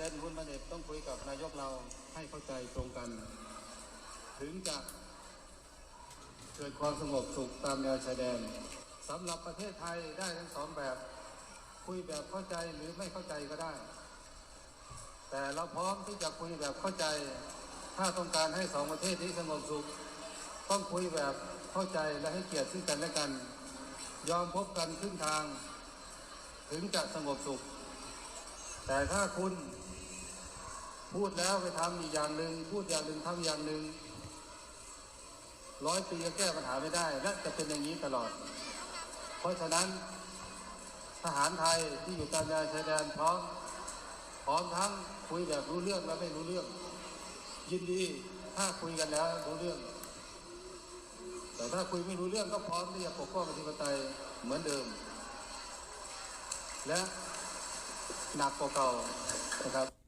เด่นหุ้นมาเด็ดต้องคุยกับนายกเราให้เข้าใจตรงกัน ถึงจะเกิดความสงบสุขตามแนวชายแดนสำหรับประเทศไทยได้ทั้งสองแบบ คุยแบบเข้าใจหรือไม่เข้าใจก็ได้ แต่เราพร้อมที่จะคุยแบบเข้าใจ ถ้าต้องการให้สองประเทศนี้สงบสุข ต้องคุยแบบเข้าใจและให้เกียรติซึ่งกันและกัน ยอมพบกันครึ่งทาง ถึงจะสงบสุข แต่ถ้าคุณ พูดแล้วไปทำอีกอย่างหนึ่งพูดอย่างหนึ่งทำอย่างหนึ่งร้อยปีก็แก้ปัญหาไม่ได้ และจะเป็นอย่างนี้ตลอด เพราะฉะนั้นทหารไทยที่อยู่ตามแนวชายแดนพร้อมพร้อมทั้งคุยแบบรู้เรื่องและไม่รู้เรื่อง ยินดีถ้าคุยกันแล้วรู้เรื่อง แต่ถ้าคุยไม่รู้เรื่องก็พร้อมที่จะปกป้องอธิปไตยเหมือนเดิม และหนักกว่าเก่านะครับ